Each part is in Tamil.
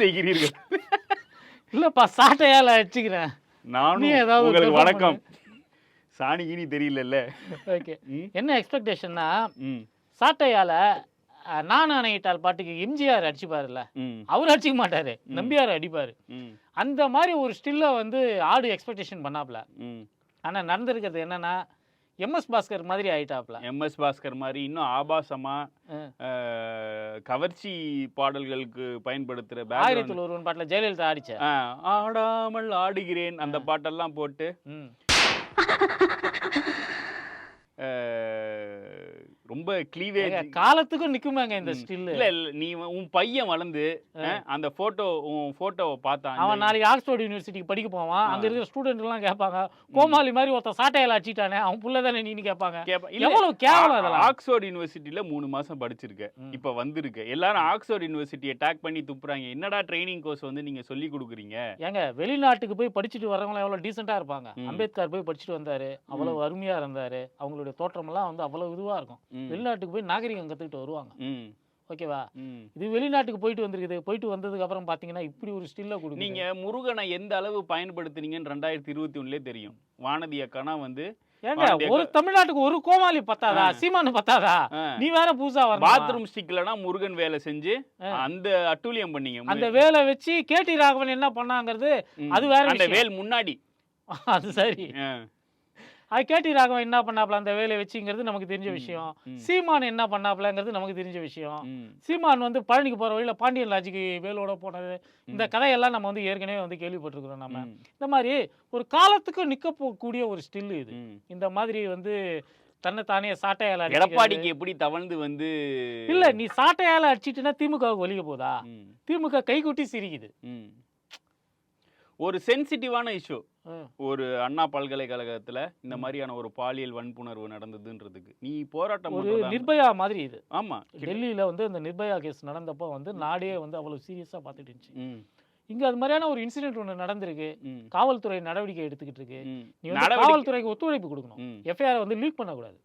செய்கிறீர்கள். இல்லப்பா சாட்டையால அடிச்சுக்கிறேன். நானும் ஏதாவது உங்களுக்கு வணக்கம். சாணிகினி தெரியலல்ல. ஓகே. ம், என்ன எக்ஸ்பெக்டேஷன்னா சாட்டையால நான் அணையிட்டால் பாட்டுக்கு எம்ஜிஆர் அடிச்சுப்பாருல்ல. அவர் அடிச்சுக்க மாட்டாரு. நம்பியார் அடிப்பாரு. அந்த மாதிரி ஒரு ஸ்டில்ல வந்து ஆடு எக்ஸ்பெக்டேஷன் பண்ணாப்ல. ஆனா நடந்திருக்கிறது என்னன்னா எம்எஸ் பாஸ்கர் மாதிரி ஆயிட்டாப்ல. எம்எஸ் பாஸ்கர் மாதிரி இன்னும் ஆபாசமா கவர்ச்சி பாடல்களுக்கு பயன்படுத்துற ஆயிரத்தி background- ஒருவன் பாட்டுல ஜெயலலிதா ஆடிச்ச? ஆடாமல் ஆடுகிறேன். அந்த பாட்டெல்லாம் போட்டு ரொம்ப கிளீவேஜ் காலத்துக்கும் நிக்குமாங்க இந்த ஸ்டில்லு இல்ல இல்ல நீ உன் பையன் வளர்ந்து அந்த போட்டோ உன் போட்டோவை பார்த்தான் அவன் நாளைக்கு ஆக்ஸ்போர்ட் யூனிவர்சிட்டிக்கு படிக்க போவான். அங்க இருக்கிற ஸ்டூடெண்ட் எல்லாம் கேட்பாங்க கோமாளி மாதிரி ஒருத்தன் சாட்டையால அடிச்சிட்டானே அவன் புள்ள தானே நீன்னு கேட்பாங்க. எவ்வளவு கேவலம் அதெல்லாம். ஆக்ஸ்போர்ட் யூனிவர்சிட்டியில மூணு மாசம் படிச்சிருக்க. இப்ப வந்திருக்க. எல்லாரும் ஆக்ஸ்போர்ட் யூனிவர்சிட்டியை டேக் பண்ணி துப்புறாங்க. என்னடா ட்ரைனிங் கோர்ஸ் வந்து நீங்க சொல்லி கொடுக்குறீங்க? ஏங்க வெளிநாட்டுக்கு போய் படிச்சுட்டு வரவங்க எவ்வளவு டீசெண்டா இருப்பாங்க. அம்பேத்கர் போய் படிச்சுட்டு வந்தாரு. அவ்வளவு அருமையா இருந்தாரு. அவங்களுடைய தோற்றமெல்லாம் வந்து அவ்வளவு இதுவா இருக்கும். வெளிநாட்டுக்கு போய் நாகரிகம் கத்துக்கிட்டு வருவாங்க. ஓகேவா. இது வெளிநாட்டுக்கு போயிட்டு வந்திருக்குது. போயிட்டு வந்ததுக்கு அப்புறம் பாத்தீங்கன்னா இப்படி ஒரு ஸ்டில்ல கொடுங்க நீங்க முருகனை எந்த அளவு பயன்படுத்துனீங்கன்னு ரெண்டாயிரத்தி இருபத்தி ஒண்ணுலயே தெரியும். வானதி அக்கானா வந்து ஏங்க ஒரு தமிழ்நாட்டுக்கு ஒரு கோமாளி பத்தாதா? சீமானு பத்தாதா? நீ வேற புதுசா வரணும்? பாத்ரூம் ஸ்டிக்லனா முருகன் வேலை செஞ்சு. அந்த அட்டூழியம் பண்ணீங்க. அந்த வேலை வச்சு கேடி ராகவன் என்ன பண்ணாங்கிறது. அது வேற அந்த. வேல் முன்னாடி. அது சரி. அது கேடி ராகவன் என்ன பண்ணாப்ல அந்த வேலையை வச்சுங்கிறது நமக்கு தெரிஞ்ச விஷயம். சீமான் என்ன பண்ணாப்லங்கிறது நமக்கு தெரிஞ்ச விஷயம் சீமான் வந்து பழனிக்கு போற வழியில பாண்டியன் லாஜிக்கு வேலோட போனது இந்த. கதையெல்லாம் நம்ம வந்து ஏற்கனவே வந்து கேள்விப்பட்டிருக்கிறோம் நம்ம இந்த மாதிரி ஒரு காலத்துக்கு நிக்க போகக்கூடிய ஒரு ஸ்டில் இது. இந்த மாதிரி வந்து தன்னை தானே சாட்டையால. எடப்பாடிக்கு எப்படி தவழ்ந்து வந்து இல்ல நீ சாட்டையால அடிச்சிட்டுனா திமுக ஒலிக்க போதா திமுக கைகுட்டி சிரிக்குது. ஒரு சென்சிட்டிவான இஷ்யூ. ஒரு அண்ணா பல்கலைக்கழகத்துல இந்த மாதிரியான ஒரு பாலியல் வன்புணர்வு நடந்ததுன்றதுக்கு. நீ போராட்டம் ஒரு நிர்பயா மாதிரி இது. ஆமா. டெல்லியில வந்து அந்த நிர்பயா கேஸ் நடந்தப்போ வந்து நாடே வந்து அவ்வளவு சீரியஸா பார்த்துட்டு இருந்துச்சு. இங்க அது மாதிரியான ஒரு இன்சிடென்ட் ஒன்று நடந்திருக்கு. காவல்துறை நடவடிக்கை எடுத்துக்கிட்டு இருக்கு. நீ காவல்துறைக்கு ஒத்துழைப்பு கொடுக்கணும். எஃப்ஐஆர் வந்து லீக் பண்ணக்கூடாது.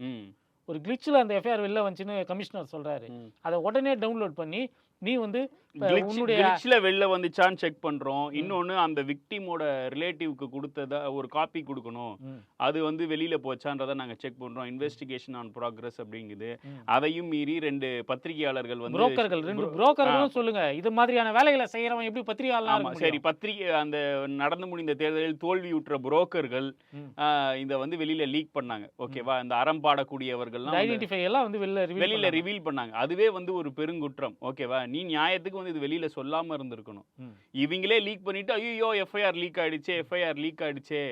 ஒரு கிளிச்சில் அந்த எஃப்ஐஆர் வெளில வந்துச்சுன்னு கமிஷனர் சொல்றாரு. அதை உடனே டவுன்லோட் பண்ணி நீ வந்து glitchல வெளில வந்துச்சான்னு செக் பண்றோம். இன்னொன்னு அந்த விக்டிமோட ரிலேட்டிவ்க்கு கொடுத்தத ஒரு காப்பி கொடுக்கணும். அது வந்து வெளியில போச்சான்றதை நாங்க செக் பண்றோம். இன்வெஸ்டிகேஷன் ஆன் ப்ராக்ரஸ் அப்படிங்குது. அதையும் மீறி ரெண்டு பத்திரிகையாளர்கள் வந்து புரோக்கர்கள் ரெண்டு புரோக்கர்களும் சொல்லுங்க. இது மாதிரியான வேலைகளை செய்யறவன் எப்படி இருக்க சரி பத்திரிகை அந்த நடந்து முடிந்த தேர்தலில் தோல்வியுற்ற புரோக்கர்கள் ம். இத வந்து வெளியில லீக் பண்ணாங்க. ஓகேவா இந்த அறம் பாடக்கூடியவர்கள்லாம் ஐடென்டிஃபை எல்லாம் வந்து வெளியில பண்ணாங்க. ரிவீல் பண்ணாங்க. அதுவே வந்து ஒரு பெருங்குற்றம். ஓகேவா நீ நியாயத்துக்கு வந்து இது வெளியில சொல்லாம இருந்திருக்கணும். இவங்களே லீக் பண்ணிட்டு ஐயோ எஃப்ஐஆர் லீக் ஆயிடுச்சே எஃப்ஐஆர் லீக் ஆயிடுச்சே.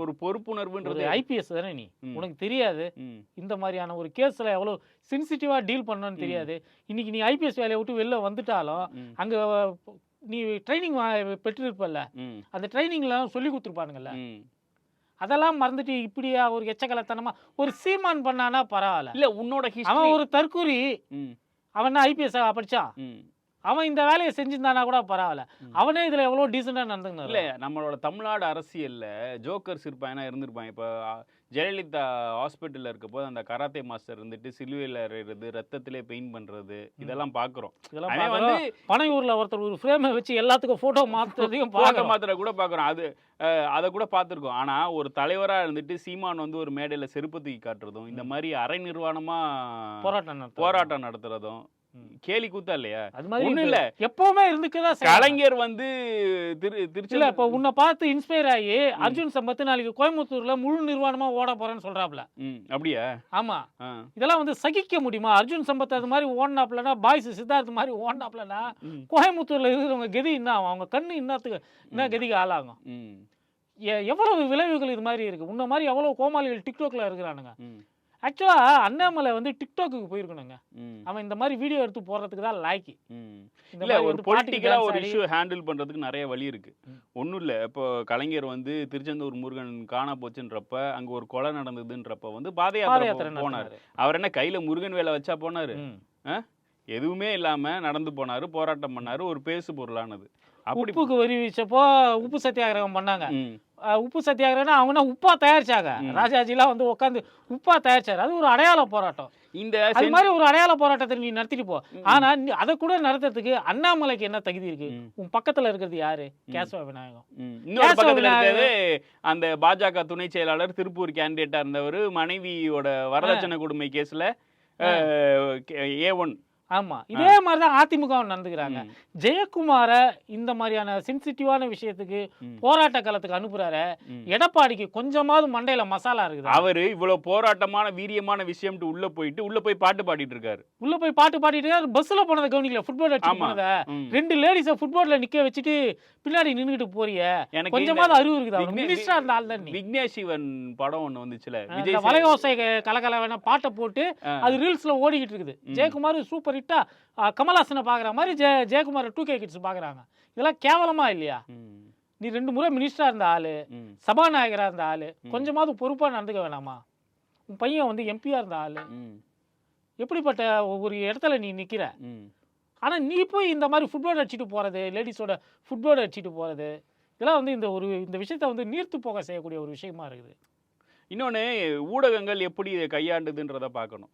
ஒரு பொறுப்புணர்வுன்றது ஐபிஎஸ் தானே நீ. உனக்கு தெரியாது. இந்த மாதிரியான ஒரு கேஸ்ல எவ்வளவு சென்சிட்டிவா டீல் பண்ணணும்னு தெரியாது. இன்னைக்கு நீ ஐபிஎஸ் வேலையை விட்டு வெளில வந்துட்டாலும் அங்க நீ ட்ரைனிங் பெற்றிருப்பல்ல. அந்த ட்ரைனிங்லாம் சொல்லி கொடுத்துருப்பானுங்கல்ல. அதெல்லாம் மறந்துட்டு இப்படியா ஒரு எச்சக்கலத்தனமா ஒரு சீமான் பண்ணானா பரவாயில்ல. இல்ல உன்னோட அவன் ஒரு தற்கூரி அவன் ஐபிஎஸ் படிச்சான்? அவன் இந்த வேலையை செஞ்சிருந்தானா கூட பரவாயில்ல. அவனே இதுல எவ்வளவு டீசெண்டா இல்ல நடந்துக்கணும் நம்மளோட தமிழ்நாடு அரசியல்ல ஜோக்கர்ஸ் இருப்பாங்க இருந்திருப்பாங்க இப்ப ஜெயலலிதா ஹாஸ்பிட்டல்ல இருக்க போது அந்த கராத்தே மாஸ்டர் இருந்துட்டு சிலுவையில் அறையிறது ரத்தத்திலே பெயிண்ட் பண்றது இதெல்லாம் பாக்குறோம். இதெல்லாம் வந்து பனையூர்ல ஒருத்தர் ஒரு ஃப்ரேமை வச்சு எல்லாத்துக்கும் போட்டோ மாத்துறதையும் பார்க்கறோம் மாத்திரை கூட பாக்குறோம். அது அதை கூட பார்த்துருக்கோம் ஆனா ஒரு தலைவரா இருந்துட்டு சீமான் வந்து ஒரு மேடையில செருப்பு தூக்கி காட்டுறதும் இந்த மாதிரி அரை நிர்வாணமா போராட்டம். போராட்டம் நடத்துறதும். கேலி கூத்தா இல்லையா? அது மாதிரி ஒண்ணும் இல்ல. எப்பவுமே இருந்துக்கதான். கலைஞர் வந்து திரு இல்ல திருச்சி இப்ப உன்னை பார்த்து இன்ஸ்பயர் ஆகி அர்ஜுன் சம்பத் நாளைக்கு கோயம்புத்தூர்ல முழு நிர்வாணமா ஓட போறேன்னு சொல்றாப்ல. அப்படியா? ஆமா. இதெல்லாம் வந்து சகிக்க முடியுமா? அர்ஜுன் சம்பத் அது மாதிரி ஓடினாப்லனா பாய்ஸ் சித்தார்த் மாதிரி ஓடினாப்லனா. கோயம்புத்தூர்ல இருக்கிறவங்க கதி என்ன ஆகும்? அவங்க கண்ணு இன்னத்துக்கு என்ன கதிக்கு ஆளாகும்? எவ்வளவு விளைவுகள் இது மாதிரி இருக்கு? உன்ன மாதிரி எவ்வளவு கோமாளிகள் டிக்டாக்ல இருக்கிறானுங்க. ம் ஆக்சுவலா அண்ணாமலை வந்து டிக்டாக்குக்கு போயிருக்கணுங்க. அவன் இந்த மாதிரி வீடியோ எடுத்து போடுறதுக்கு தான் லாய்க்கு இல்ல ஒரு வந்து பாட்டுக்கு பொலிட்டிக்கலா dance ஒரு இஷ்யூ ஹேண்டில் பண்றதுக்கு நிறைய வழி இருக்கு. ம். ஒண்ணும் இல்ல இப்போ கலைஞர் வந்து திருச்செந்தூர் முருகன் காணா போச்சுன்றப்ப அங்க ஒரு கொலை நடந்ததுன்றப்ப வந்து பாத யாத்திரை போனாரு. அவர் என்ன கையில முருகன் வேலை வச்சா போனாரு. எதுவுமே இல்லாம நடந்து போனாரு போராட்டம் பண்ணாரு ஒரு பேசு பொருளானது. உப்புக்கு வரி வீச்சப்போ உப்பு சத்தியாகிரகம் பண்ணாங்க. உப்பு சத்தியாகிரகம்னா அவங்கன்னா உப்பா தயாரிச்சாங்க. ராஜாஜிலாம் வந்து உட்காந்து உப்பா தயாரிச்சாரு அது ஒரு அடையாள போராட்டம் இந்த அது மாதிரி ஒரு அடையாள போராட்டத்தை நீ நடத்திட்டு போ. ஆனா அதை கூட நடத்துறதுக்கு அண்ணாமலைக்கு என்ன தகுதி இருக்கு. உன் பக்கத்துல இருக்கிறது யாரு கேசவ விநாயகம். இன்னொரு பக்கத்துல. இருக்கிறது அந்த பாஜக துணை செயலாளர் திருப்பூர் கேண்டிடேட்டா இருந்தவர் மனைவியோட வரதட்சணை கொடுமை கேஸ்ல ஏ ஒன் ஆமா. இதே மாதிரிதான் அதிமுக நடந்துக்கிறாங்க. ஜெயக்குமார இந்த மாதிரியான சென்சிட்டிவான விஷயத்துக்கு. போராட்ட காலத்துக்கு அனுப்புறாரு. எடப்பாடிக்கு கொஞ்சமாவது மண்டையில மசாலா இருக்குது? அவரு இவ்வளவு போராட்டமான வீரியமான விஷயம்ட்டு உள்ள போயிட்டு உள்ள போய் பாட்டு பாடிட்டு இருக்காரு. உள்ள போய் பாட்டு பாடிட்டு பஸ்ல போனதை கவனிக்கல. ஃபுட்பால். போனத. ரெண்டு லேடிஸ ஃபுட்பால்ல நிக்க வச்சுட்டு பின்னாடி நின்னுகிட்டு போறிய. எனக்கு கொஞ்சமாவது அறிவு இருக்குது? மினிஸ்டரா இருந்த ஆள் தான். விக்னேஷ் சிவன் படம் ஒண்ணு வந்துச்சுல. விஜய் வலையோசை கலகல வேணா பாட்டை போட்டு. அது ரீல்ஸ்ல ஓடிக்கிட்டு இருக்குது. ஜெயக்குமார் சூப்பர் ஹிட்டா கமல்ஹாசனை பாக்குற மாதிரி ஜெய ஜெயக்குமார் டூ கே கிட்ஸ் பாக்குறாங்க இதெல்லாம் கேவலமா இல்லையா. நீ ரெண்டு முறை மினிஸ்டரா இருந்த ஆளு ம். சபாநாயகரா இருந்த ஆளு கொஞ்சமாவது பொறுப்பா நடந்துக்க வேணாமா உன் பையன் வந்து எம்பியா இருந்த ஆளு. எப்படிப்பட்ட ஒரு இடத்துல நீ நிக்கிற ம். ஆனா நீ போய் இந்த மாதிரி ஃபுட்பால் அடிச்சிட்டு போறது லேடிஸோட ஃபுட்பால் அடிச்சிட்டு போறது இதெல்லாம் வந்து இந்த ஒரு இந்த விஷயத்தை வந்து நீர்த்து போக செய்யக்கூடிய ஒரு விஷயமா இருக்குது இன்னொன்னு ஊடகங்கள் எப்படி இதை கையாண்டுதுன்றத பார்க்கணும்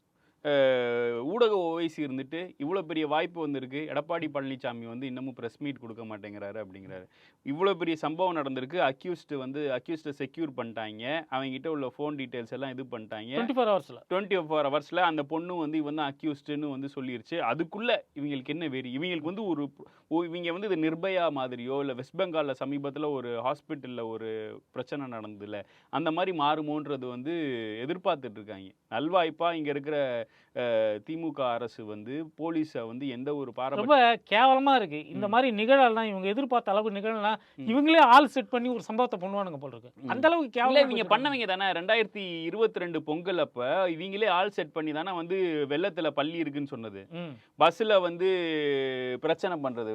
ஊடக ஓவைசி இருந்துட்டு இவ்வளோ பெரிய வாய்ப்பு வந்திருக்கு. எடப்பாடி பழனிசாமி வந்து இன்னமும் ப்ரெஸ் மீட் கொடுக்க மாட்டேங்கிறாரு அப்படிங்கிறாரு. இவ்வளோ பெரிய சம்பவம் நடந்திருக்கு. அக்யூஸ்டு வந்து அக்யூஸ்டை செக்யூர் பண்ணிட்டாங்க. அவங்ககிட்ட உள்ள ஃபோன் டீட்டெயில்ஸ் எல்லாம் இது பண்ணிட்டாங்க. டுவெண்ட்டி ஃபோர் ஹவர்ஸ்ல டுவெண்ட்டி ஃபோர் ஹவர்ஸில் அந்த பொண்ணு வந்து இவன் தான் அக்யூஸ்டுன்னு வந்து சொல்லிருச்சு. அதுக்குள்ளே இவங்களுக்கு என்ன வெறி? இவங்களுக்கு வந்து ஒரு இவங்க வந்து இது நிர்பயா மாதிரியோ இல்லை வெஸ்ட் பெங்காலில் சமீபத்தில் ஒரு ஹாஸ்பிட்டலில் ஒரு பிரச்சனை நடந்ததுல அந்த மாதிரி மாறுமோன்றது வந்து எதிர்பார்த்துட்டு இருக்காங்க நல்வாய்ப்பாக இங்கே இருக்கிற திமுக அரசு வந்து போலீஸை வந்து எந்த ஒரு பாரபட்ச ரொம்ப கேவலமா இருக்கு. இந்த. மாதிரி நிகழலாம் இவங்க எதிர்பார்த்த அளவுக்கு நிகழலாம். இவங்களே ஆள் செட் பண்ணி ஒரு சம்பவத்தை பண்ணுவானுங்க போல இருக்கு. அந்த அளவுக்கு கேவலம் இவங்க பண்ணவங்க தானே. ரெண்டாயிரத்தி இருபத்தி ரெண்டு பொங்கல் அப்ப இவங்களே ஆள் செட் பண்ணி தானே வந்து வெள்ளத்துல பள்ளி இருக்குன்னு சொன்னது. பஸ்ஸில் வந்து பிரச்சனை பண்ணுறது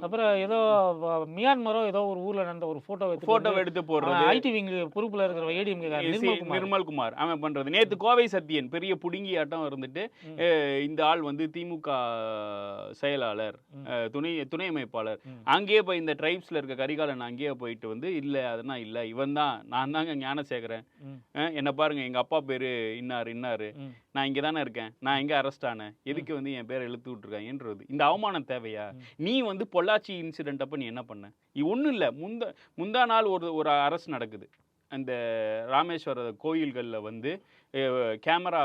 அப்புறம் ஏதோ மியான்மரோ ஏதோ ஒரு ஊர்ல நடந்த ஒரு போட்டோ ஃபோட்டோ எடுத்து போடுறது. ஐடி விங் பொறுப்புல இருக்கிற ஏடிஎம்கே சி- நிர்மல்குமார் அவன் பண்றது. நேத்து கோவை சத்தியன் பெரிய புடுங்கி ஆட்டம் இருந்துட்டு இந்த ஆள் வந்து திமுக செயலாளர் துணை துணை அமைப்பாளர். அங்கேயே போய் இந்த ட்ரைப்ஸ்ல இருக்க கரிகாலன் அங்கேயே போயிட்டு வந்து இல்ல அதெல்லாம் இல்ல. இவன் தான். நான் தாங்க ஞானசேகரன். ம். அஹ், என்ன பாருங்க எங்க அப்பா பேரு இன்னாரு இன்னாரு. நான் இங்க தானே இருக்கேன். நான் எங்க அரெஸ்ட் ஆனேன்? எதுக்கு வந்து என் பேரை இழுத்து விட்டுருக்காங்கன்றது இந்த அவமானம் தேவையா. நீ வந்து பொள்ளாச்சி இன்சிடென்ட் அப்ப நீ என்ன பண்ண? இது ஒண்ணும் இல்ல. முந்த முந்தா நாள் ஒரு ஒரு அரசு நடக்குது. அந்த ராமேஸ்வர கோயில்கள்ல வந்து கேமரா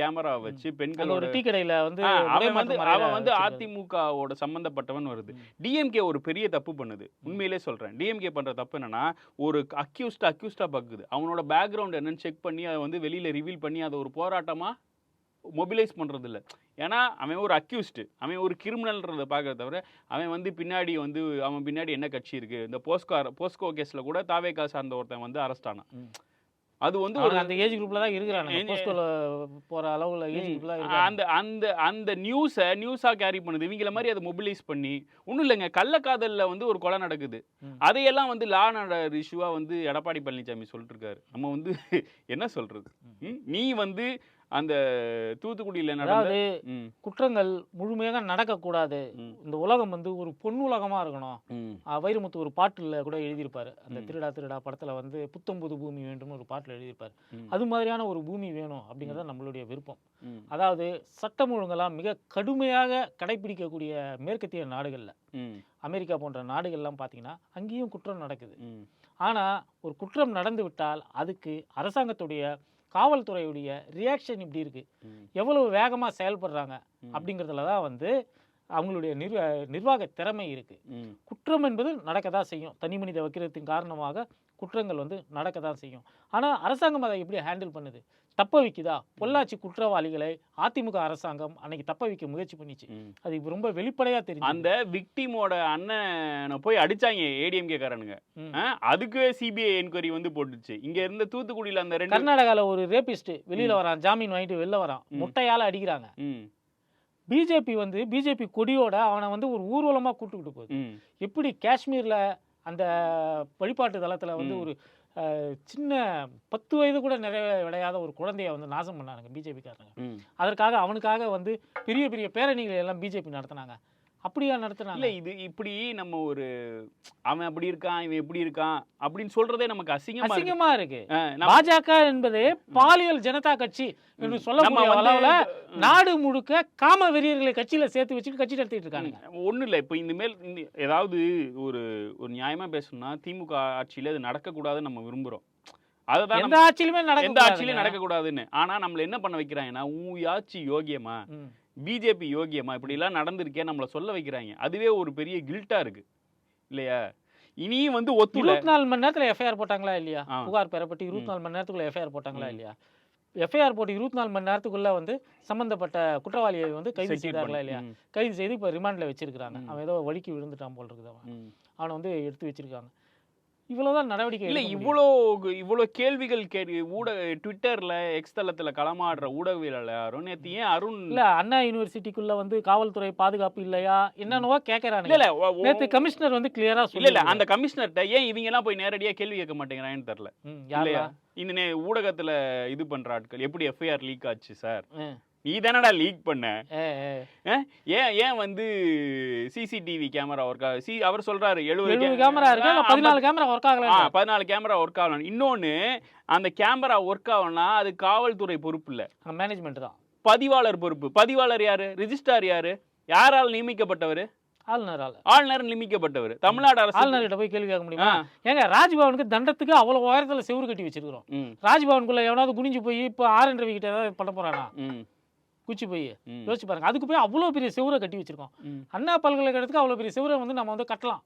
கேமரா வச்சு அங்க பெண்களோட ஒரு டீ கடையில வந்து அவன் வந்து அவன் வந்து. அதிமுகவோட சம்பந்தப்பட்டவன் வருது. டிஎம்கே ஒரு பெரிய தப்பு பண்ணுது. உண்மையிலே சொல்றேன். டிஎம்கே பண்ற தப்பு என்னன்னா ஒரு அக்யூஸ்டா அக்யூஸ்டா பாக்குது. அவனோட பேக்ரவுண்ட் என்னன்னு செக் பண்ணி அதை வந்து வெளியில ரிவீல் பண்ணி அதை ஒரு போராட்டமா? மொபிலைஸ் பண்றது இல்ல ஏன்னா அவன் ஒரு அக்யூஸ்டு அவன் ஒரு கிரிமினல்ன்றதை பார்க்கறத தவிர அவன் வந்து பின்னாடி வந்து அவன் பின்னாடி என்ன கட்சி இருக்கு? இந்த போஸ்கோ போஸ்கோ கேஸ்ல கூட தாவேகா சார்ந்த ஒருத்தன் வந்து அரெஸ்ட் ஆனான். அது வந்து ஒரு அந்த ஏஜ் குரூப்ல தான் போஸ்கோல போற அளவுல ஏஜ். குரூப்ல அந்த அந்த அந்த நியூஸை நியூஸாக கேரி பண்ணுது. இவங்கள மாதிரி அதை மொபிலைஸ் பண்ணி ஒன்றும் இல்லைங்க கள்ளக்காதலில் வந்து ஒரு கொலை நடக்குது. அதையெல்லாம் வந்து லா நடர் இஷ்யூவாக வந்து எடப்பாடி பழனிசாமி சொல்லிட்டு இருக்காரு. நம்ம வந்து என்ன சொல்றது? நீ வந்து அந்த தூத்துக்குடியில் அதாவது குற்றங்கள் முழுமையாக நடக்கக்கூடாது. இந்த உலகம் வந்து ஒரு பொன்னுலகமா இருக்கணும். ம், ஆ, வைரமுத்து ஒரு பாட்டுல கூட எழுதியிருப்பாரு. அந்த. திருடா திருடா படத்துல வந்து புத்தம் புது பூமி வேண்டும்னு ஒரு பாட்டுல எழுதியிருப்பாரு. அது மாதிரியான ஒரு பூமி வேணும் அப்படிங்கிறது நம்மளுடைய விருப்பம். அதாவது சட்டம் ஒழுங்கெல்லாம் மிக கடுமையாக கடைபிடிக்கக்கூடிய மேற்கத்திய நாடுகள்ல. அமெரிக்கா போன்ற நாடுகள்லாம் பார்த்தீங்கன்னா அங்கேயும் குற்றம் நடக்குது. ம், ஆனா ஒரு குற்றம் நடந்து விட்டால் அதுக்கு அரசாங்கத்துடைய காவல்துறையுடைய ரியாக்ஷன் இப்படி இருக்கு. ம், எவ்வளவு வேகமா செயல்படுறாங்க அப்படிங்கிறதுல தான் வந்து அவங்களுடைய நிர்வ நிர்வாக திறமை இருக்கு. ம், குற்றம் என்பது நடக்க தான் செய்யும். தனி மனித வைக்கிறத்தின் காரணமாக குற்றங்கள் வந்து நடக்க தான் செய்யும். ஆனால் அரசாங்கம் அதை எப்படி ஹேண்டில் பண்ணுது? தப்ப வைக்குதா? பொள்ளாச்சி குற்றவாளிகளை அதிமுக அரசாங்கம் அன்னைக்கு தப்ப வைக்க முயற்சி பண்ணிச்சு. அது இப்ப ரொம்ப வெளிப்படையா தெரிஞ்சு அந்த விக்டிமோட அண்ணனை போய் அடிச்சாங்க ஏடிஎம்கே காரனுங்க. அதுக்கே சிபிஐ என்கொயரி வந்து போட்டுச்சு. இங்க இருந்த தூத்துக்குடியில அந்த ரெண்டு கர்நாடகால ஒரு ரேபிஸ்ட் வெளியில வரான் ஜாமீன் வாங்கிட்டு வெளில வரான். முட்டையால அடிக்கிறாங்க. பிஜேபி வந்து பிஜேபி கொடியோட அவனை வந்து ஒரு ஊர்வலமா கூட்டுக்கிட்டு போகுது. எப்படி காஷ்மீர்ல அந்த வழிபாட்டு தளத்துல வந்து. ஒரு அஹ், சின்ன பத்து வயது கூட நிறைவடையாத ஒரு குழந்தைய வந்து நாசம் பண்ணானுங்க பிஜேபிக்காரங்க அதற்காக அவனுக்காக வந்து பெரிய பெரிய பேரணிகளை எல்லாம் பிஜேபி நடத்தினாங்க. அப்படியா இல்ல நடத்துனாங்க இது இப்படி நம்ம ஒரு அவன் அப்படி இருக்கான் இவன் எப்படி இருக்கான் அப்படின்னு சொல்றதே நமக்கு அசிங்கமா அசிங்கமா இருக்கு. பாஜக என்பதே பாலியல் ஜனதா கட்சி என்று வந்து- அளவுல நாடு முழுக்க காம வெறியர்களை கட்சியில சேர்த்து வச்சுட்டு கட்சி நடத்திட்டு இருக்காங்க ஒன்றும் இல்லை. இப்போ இந்த மேல் இந்த ஏதாவது ஒரு ஒரு நியாயமா பேசணும்னா திமுக ஆட்சியில இது நடக்கக்கூடாதுன்னு நம்ம விரும்புறோம். அதுதான் எந்த ஆட்சியிலுமே நடக்க எந்த ஆட்சியிலும் நடக்கக்கூடாதுன்னு. ஆனா நம்மள என்ன பண்ண வைக்கிறாங்கன்னா ஆட்சி யோகியமா. பிஜேபி யோகியமா இப்படி எல்லாம் நடந்திருக்கே நம்மள சொல்ல வைக்கிறாங்க. அதுவே ஒரு பெரிய கில்ட்டா இருக்கு. இல்லையா? இனியும் வந்து ஒத்துல. இருபத்தி நாலு மணி நேரத்துல எஃப்ஐஆர் போட்டாங்களா இல்லையா. புகார் பெறப்பட்டு இருபத்தி நாலு மணி நேரத்துக்குள்ள எஃப்ஐஆர் போட்டாங்களா இல்லையா? எஃப்ஐஆர் போட்டு இருபத்தி நாலு மணி நேரத்துக்குள்ள வந்து சம்பந்தப்பட்ட குற்றவாளியை வந்து கைது செய்தார்களா இல்லையா? கைது செய்து இப்போ ரிமாண்ட்ல வச்சிருக்காங்க ம். அவன் ஏதோ வழிக்கு விழுந்துட்டான் போல் இருக்குது அவன். அவனை வந்து எடுத்து வச்சிருக்காங்க. இவ்வளவுதான் நடவடிக்கை இல்ல. இவ்வளோ இவ்வளோ கேள்விகள் கே ஊடக ட்விட்டர்ல எக்ஸ் தளத்துல களமாடுற ஊடகவியலாளர் நேத்து ஏன் அருண் இல்ல அண்ணா யூனிவர்சிட்டிக்குள்ள வந்து காவல்துறை பாதுகாப்பு இல்லையா? என்னென்னவோ இல்ல கேட்கறானுங்க இல்ல நேத்து கமிஷனர் வந்து கிளியரா இல்ல இல்ல அந்த கமிஷனர்கிட்ட ஏன் இவங்க எல்லாம் போய் நேரடியா கேள்வி கேட்க மாட்டேங்கிறாங்கன்னு தெரியல. இல்லையா? இந்த ஊடகத்துல இது பண்ற ஆட்கள். எப்படி எஃப்ஐஆர் லீக் ஆச்சு சார் நீ தானடா லீக் பண்ண ஏன் ஏன் வந்து சிசிடிவி கேமரா ஒர்க் ஆகுது சி அவர் சொல்றாரு எழுபது கேமரா இருக்கு பதினாலு கேமரா ஒர்க் ஆகல பதினாலு கேமரா ஒர்க் ஆகணும் இன்னொன்னு அந்த கேமரா ஒர்க் ஆகணும்னா அது காவல்துறை பொறுப்பு இல்ல. மேனேஜ்மெண்ட் தான். பதிவாளர் பொறுப்பு. பதிவாளர் யாரு? ரிஜிஸ்டார் யாரு? யாரால் நியமிக்கப்பட்டவர்? ஆளுநர் ஆள் ஆளுநர் நியமிக்கப்பட்டவர். தமிழ்நாடு அரசு ஆளுநர்கிட்ட போய் கேள்வி கேட்க முடியுமா? ஏங்க ராஜ்பவனுக்கு தண்டத்துக்கு அவ்வளவு உயரத்துல செவுரு கட்டி வச்சிருக்கிறோம். ராஜ்பவனுக்குள்ள எவனாவது குனிஞ்சு போய் இப்போ ஆர் என் ரவி கிட்ட ஏதாவது பண்ண போறானா? ம், குச்சி போய் யோசிச்சு பாருங்க. அதுக்கு போய் அவ்வளோ பெரிய செவுரை கட்டி வச்சிருக்கோம். அண்ணா பல்கலைக்கழகத்துக்கு அவ்வளோ பெரிய செவுரை வந்து நம்ம வந்து கட்டலாம்.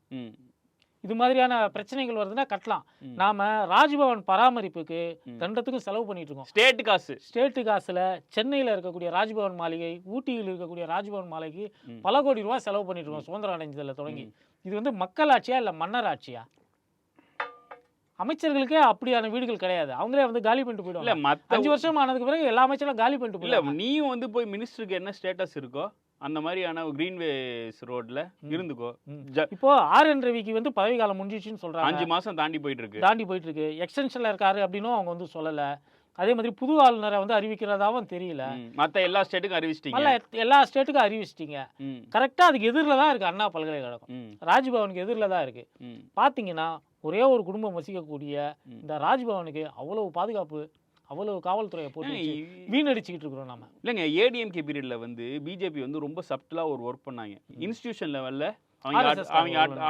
இது மாதிரியான பிரச்சனைகள் வருதுன்னா கட்டலாம். நாம ராஜ்பவன் பராமரிப்புக்கு. தண்டத்துக்கும் செலவு பண்ணிட்டு இருக்கோம். ஸ்டேட் காசு. ஸ்டேட்டு காசுல சென்னையில் இருக்கக்கூடிய ராஜ்பவன் மாளிகை ஊட்டியில் இருக்கக்கூடிய ராஜ்பவன் மாளிகைக்கு. பல கோடி ரூபாய் செலவு பண்ணிட்டு இருக்கோம் சுதந்திரம் அடைஞ்சதுல தொடங்கி. இது வந்து மக்கள் ஆட்சியா இல்ல மன்னர் ஆட்சியா அமைச்சர்களுக்கே அப்படியான வீடுகள் கிடையாது. அவங்களே வந்து காலி பண்ணிட்டு இல்ல போயிடுவாங்க மத்த அஞ்சு வருஷம் ஆனதுக்கு பிறகு எல்லா அமைச்சரும் காலி பண்ணிட்டு இல்ல போயிடுவாங்க. நீயும் வந்து போய் மினிஸ்டருக்கு என்ன ஸ்டேட்டஸ் இருக்கோ அந்த மாதிரியான கிரீன்வேஸ் ரோட்ல. இருந்துக்கோ இப்போ ஆர் என் ரவிக்கு வந்து பதவி காலம் முடிஞ்சிச்சுன்னு சொல்றாங்க. அஞ்சு மாசம் தாண்டி போயிட்டு இருக்கு தாண்டி போயிட்டு இருக்கு எக்ஸ்டென்ஷன்ல இருக்காரு அப்படின்னும் அவங்க வந்து சொல்லல. அதே மாதிரி புது ஆளுநரை வந்து அறிவிக்கிறதாவும் தெரியல. மத்த எல்லா ஸ்டேட்டுக்கும் அறிவிச்சிட்டீங்க. எல்லா ஸ்டேட்டுக்கும் அறிவிச்சிட்டீங்க. கரெக்டா அதுக்கு எதிரில் தான் இருக்கு அண்ணா பல்கலைக்கழகம். ராஜ்பவனுக்கு எதிரில் தான் இருக்கு. பாத்தீங்கன்னா ஒரே ஒரு குடும்பம் வசிக்கக்கூடிய. இந்த ராஜ்பவனுக்கு அவ்வளவு பாதுகாப்பு அவ்வளவு காவல்துறையை போட்டு வீணடிச்சுக்கிட்டு இருக்கிறோம் நாம. இல்லைங்க ஏடிஎம்கே பீரியட்ல வந்து பிஜேபி வந்து ரொம்ப சப்டலா ஒரு ஒர்க் பண்ணாங்க. இன்ஸ்டிடியூஷன் லெவல்ல அவங்க அவங்க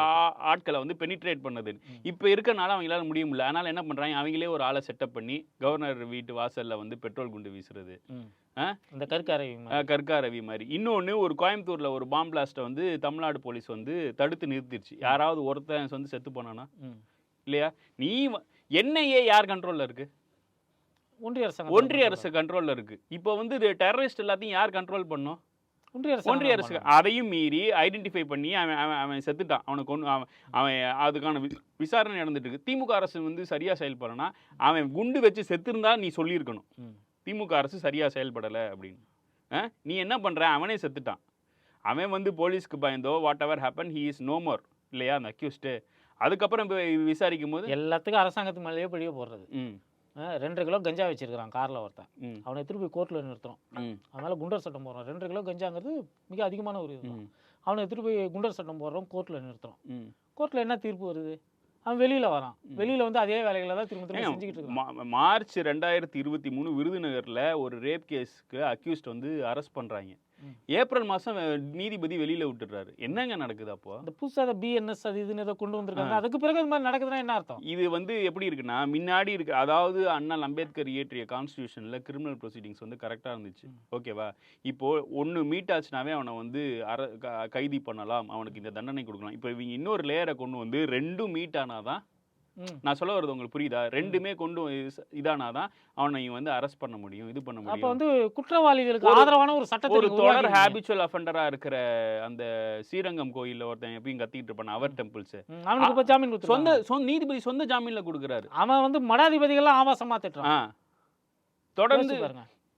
ஆட்களை வந்து பெனிட்ரேட் பண்ணது. இப்போ இருக்கனால அவங்களால முடிய முடியல அதனால என்ன பண்றாங்க? அவங்களே ஒரு ஆளை செட்டப் பண்ணி கவர்னர் வீட்டு வாசல்ல வந்து பெட்ரோல் குண்டு வீசுறது? இந்த கற்காரை அஹ், கற்கா ரவி மாதிரி. இன்னொன்னு ஒரு கோயம்புத்தூர்ல ஒரு பாம் பிளாஸ்ட்டை வந்து தமிழ்நாடு போலீஸ் வந்து தடுத்து நிறுத்திடுச்சு யாராவது ஒருத்தன் வந்து செத்து போனானா. இல்லையா? நீ என்ஐஏ யார் கண்ட்ரோல்ல இருக்கு? ஒன்றிய அரசாங்கம் ஒன்றிய அரசு கண்ட்ரோல்ல இருக்கு. இப்போ வந்து டெரரிஸ்ட் எல்லாத்தையும் யார் கண்ட்ரோல் பண்ணும்? ஒன்றிய அரசு அதையும் மீறி ஐடென்டிஃபை பண்ணி அவன் அவன் அவன் செத்துட்டான். அவனுக்கு ஒன்று அவன் அவன் அதுக்கான விசாரணை நடந்துட்டு இருக்கு. திமுக அரசு வந்து சரியா செயல்படனா அவன் குண்டு வச்சு செத்துருந்தா நீ சொல்லியிருக்கணும். திமுக அரசு சரியா செயல்படலை அப்படின்னு? நீ என்ன பண்ற? அவனே செத்துட்டான். அவன் வந்து போலீஸ்க்கு பயந்தோ whatever happen he is no more இல்லையா? அந்த அக்யூஸ்டு அதுக்கப்புறம் விசாரிக்கும் போது எல்லாத்துக்கும் அரசாங்கத்து மேலேயே பழிய போடுறது ரெண்டரை கிலோ கஞ்சா வச்சிருக்கான் கார்ல ஒருத்தன். அவனை திருப்பி கோர்ட்ல நிறுத்துறோம். அதனால குண்டர் சட்டம் போடுறோம். ரெண்டரை கிலோ கஞ்சாங்கிறது மிக அதிகமான ஒரு இது அவனை திருப்பி குண்டர் சட்டம் போடுறோம் கோர்ட்ல நிறுத்துறோம். ம். கோர்ட்ல என்ன தீர்ப்பு வருது? அவன் வெளியில வரான். வெளியில வந்து அதே வேலைகளை தான் திரும்ப திரும்ப செஞ்சுக்கிட்டு இருக்கான். மார்ச் ரெண்டாயிரத்தி இருபத்தி மூணு விருதுநகர்ல ஒரு ரேப் கேஸ்க்கு அக்யூஸ்ட் வந்து அரெஸ்ட் பண்றாங்க. ம். ஏப்ரல் மாசம் அஹ், நீதிபதி வெளியில விட்டுறாரு என்னங்க நடக்குது அப்போ? இந்த புதுசா பிஎன்எஸ் அது இதுன்னு ஏதோ கொண்டு வந்திருக்காங்க. அதுக்கு பிறகு அது மாதிரி நடக்குதுன்னா என்ன அர்த்தம்? இது வந்து எப்படி இருக்குன்னா முன்னாடி இருக்கு அதாவது அண்ணல் அம்பேத்கர் இயற்றிய கான்ஸ்டியூஷன்ல கிரிமினல் ப்ரொசீடிங்ஸ் வந்து கரெக்டா இருந்துச்சு. ஓகேவா இப்போ ஒன்னு மீட் ஆச்சுனாவே அவனை வந்து அர கைதி பண்ணலாம். அவனுக்கு இந்த தண்டனை கொடுக்கலாம். இப்போ இவங்க இன்னொரு லேயரை கொண்டு வந்து ரெண்டும் மீட் ஆனாதான் ம். நான் சொல்ல வருது உங்களுக்கு புரியுதா? ரெண்டுமே கொண்டு இதானாதான் அவனை வந்து அரெஸ்ட் பண்ண முடியும் இது பண்ண அப்ப முடியும். வந்து குற்றவாளிகளுக்கு ஆதரவான ஒரு சட்டத்தை ஒரு தொடர். ஹேபிச்சுவல் அஃபெண்டரா இருக்கிற அந்த ஸ்ரீரங்கம் கோயில்ல ஒருத்தன் எப்பயும் கத்திட்டு இருப்பான் அவர் டெம்பிள்ஸ் அவனுக்கு இப்ப ஜாமீன் சொந்த நீதிபதி சொந்த ஜாமீன்ல கொடுக்குறாரு. அவன் வந்து மடாதிபதிகள்லாம் ஆபாசமா திட்டுறான் தொடர்ந்து